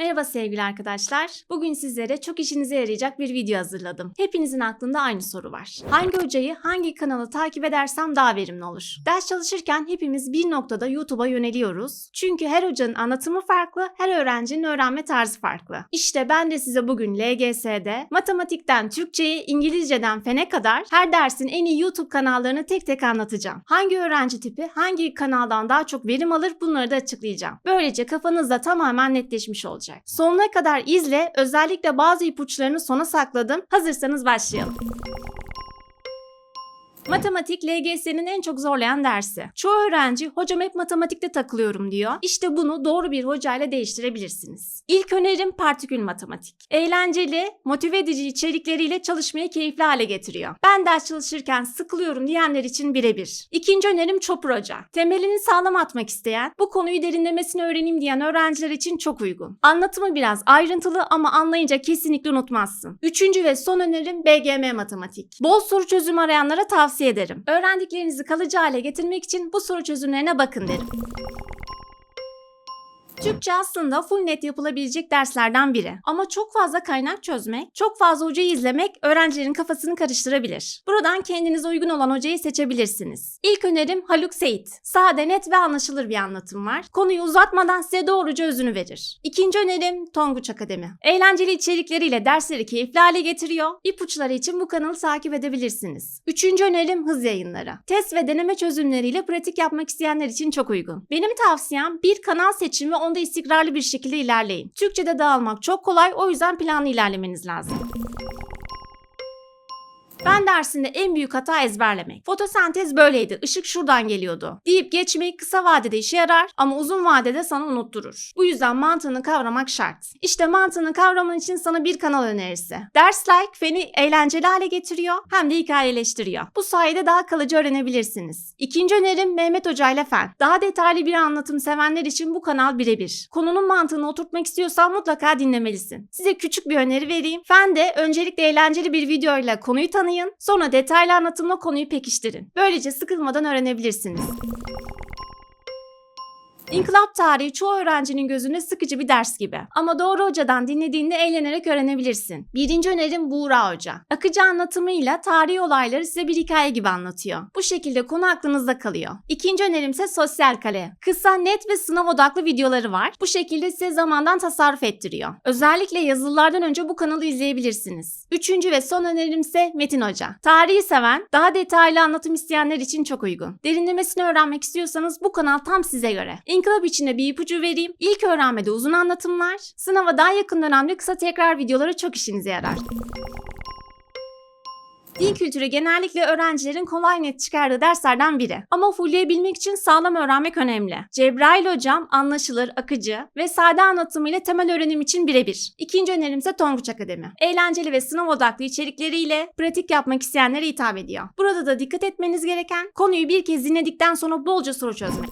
Merhaba sevgili arkadaşlar. Bugün sizlere çok işinize yarayacak bir video hazırladım. Hepinizin aklında aynı soru var. Hangi hocayı, hangi kanalı takip edersem daha verimli olur? Ders çalışırken hepimiz bir noktada YouTube'a yöneliyoruz. Çünkü her hocanın anlatımı farklı, her öğrencinin öğrenme tarzı farklı. İşte ben de size bugün LGS'de matematikten Türkçe'ye, İngilizceden fene kadar her dersin en iyi YouTube kanallarını tek tek anlatacağım. Hangi öğrenci tipi hangi kanaldan daha çok verim alır bunları da açıklayacağım. Böylece kafanızda tamamen netleşmiş olacak. Sonuna kadar izle, özellikle bazı ipuçlarını sona sakladım. Hazırsanız başlayalım. Matematik LGS'nin en çok zorlayan dersi. Çoğu öğrenci hocam hep matematikte takılıyorum diyor. İşte bunu doğru bir hocayla değiştirebilirsiniz. İlk önerim partikül matematik. Eğlenceli, motive edici içerikleriyle çalışmayı keyifli hale getiriyor. Ben ders çalışırken sıkılıyorum diyenler için birebir. İkinci önerim Chopper Hoca. Temelini sağlam atmak isteyen, bu konuyu derinlemesine öğreneyim diyen öğrenciler için çok uygun. Anlatımı biraz ayrıntılı ama anlayınca kesinlikle unutmazsın. Üçüncü ve son önerim BGM matematik. Bol soru çözüm arayanlara tavsiye ederim. Öğrendiklerinizi kalıcı hale getirmek için bu soru çözümlerine bakın derim. Türkçe aslında full net yapılabilecek derslerden biri. Ama çok fazla kaynak çözmek, çok fazla hocayı izlemek öğrencilerin kafasını karıştırabilir. Buradan kendinize uygun olan hocayı seçebilirsiniz. İlk önerim Haluk Seyit. Sade, net ve anlaşılır bir anlatım var. Konuyu uzatmadan size doğruca özünü verir. İkinci önerim Tonguç Akademi. Eğlenceli içerikleriyle dersleri keyifli hale getiriyor. İpuçları için bu kanalı takip edebilirsiniz. Üçüncü önerim hız yayınları. Test ve deneme çözümleriyle pratik yapmak isteyenler için çok uygun. Benim tavsiyem bir kanal seçin ve onda istikrarlı bir şekilde ilerleyin. Türkçe'de dağılmak çok kolay o yüzden planlı ilerlemeniz lazım. Ben dersinde en büyük hata ezberlemek. Fotosentez böyleydi, ışık şuradan geliyordu. Deyip geçmek kısa vadede işe yarar ama uzun vadede sana unutturur. Bu yüzden mantığını kavramak şart. İşte mantığını kavraman için sana bir kanal önerisi. Ders Like feni eğlenceli hale getiriyor hem de hikayeleştiriyor. Bu sayede daha kalıcı öğrenebilirsiniz. İkinci önerim Mehmet Hoca ile Fen. Daha detaylı bir anlatım sevenler için bu kanal birebir. Konunun mantığını oturtmak istiyorsan mutlaka dinlemelisin. Size küçük bir öneri vereyim. Fen de öncelikle eğlenceli bir videoyla konuyu tanıyın Sonra detaylı anlatımla konuyu pekiştirin. Böylece sıkılmadan öğrenebilirsiniz. İnkılap tarihi çoğu öğrencinin gözünde sıkıcı bir ders gibi. Ama doğru hocadan dinlediğinde eğlenerek öğrenebilirsin. Birinci önerim Buğra Hoca. Akıcı anlatımıyla tarihi olayları size bir hikaye gibi anlatıyor. Bu şekilde konu aklınızda kalıyor. İkinci önerim ise Sosyal Kale. Kısa, net ve sınav odaklı videoları var. Bu şekilde size zamandan tasarruf ettiriyor. Özellikle yazılılardan önce bu kanalı izleyebilirsiniz. Üçüncü ve son önerim ise Metin Hoca. Tarihi seven, daha detaylı anlatım isteyenler için çok uygun. Derinlemesine öğrenmek istiyorsanız bu kanal tam size göre. İnkılap içinde bir ipucu vereyim. İlk öğrenmede uzun anlatımlar, sınava daha yakın dönemde kısa tekrar videoları çok işinize yarar. Din kültürü genellikle öğrencilerin kolay net çıkardığı derslerden biri. Ama fullleyebilmek için sağlam öğrenmek önemli. Cebrail hocam anlaşılır, akıcı ve sade anlatımıyla temel öğrenim için birebir. İkinci önerim ise Tonguç Akademi. Eğlenceli ve sınav odaklı içerikleriyle pratik yapmak isteyenlere hitap ediyor. Burada da dikkat etmeniz gereken konuyu bir kez dinledikten sonra bolca soru çözmek.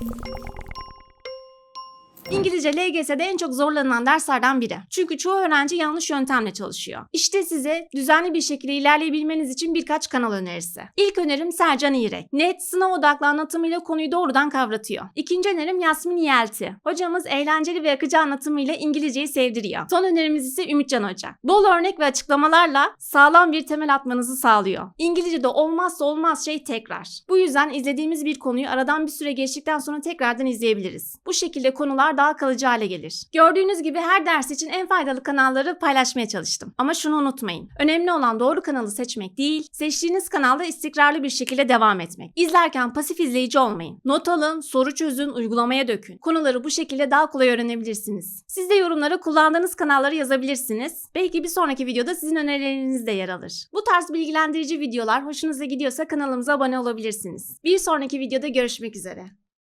İngilizce LGS'de en çok zorlanılan derslerden biri. Çünkü çoğu öğrenci yanlış yöntemle çalışıyor. İşte size düzenli bir şekilde ilerleyebilmeniz için birkaç kanal önerisi. İlk önerim Sercan İrek. Net, sınav odaklı anlatımıyla konuyu doğrudan kavratıyor. İkinci önerim Yasmin Yelti. Hocamız eğlenceli ve akıcı anlatımıyla İngilizceyi sevdiriyor. Son önerimiz ise Ümitcan Hoca. Bol örnek ve açıklamalarla sağlam bir temel atmanızı sağlıyor. İngilizce'de olmazsa olmaz şey tekrar. Bu yüzden izlediğimiz bir konuyu aradan bir süre geçtikten sonra tekrardan izleyebiliriz. Bu şekilde konular daha kalıcı hale gelir. Gördüğünüz gibi her ders için en faydalı kanalları paylaşmaya çalıştım. Ama şunu unutmayın. Önemli olan doğru kanalı seçmek değil, seçtiğiniz kanalda istikrarlı bir şekilde devam etmek. İzlerken pasif izleyici olmayın. Not alın, soru çözün, uygulamaya dökün. Konuları bu şekilde daha kolay öğrenebilirsiniz. Siz de yorumlara kullandığınız kanalları yazabilirsiniz. Belki bir sonraki videoda sizin önerileriniz de yer alır. Bu tarz bilgilendirici videolar hoşunuza gidiyorsa kanalımıza abone olabilirsiniz. Bir sonraki videoda görüşmek üzere.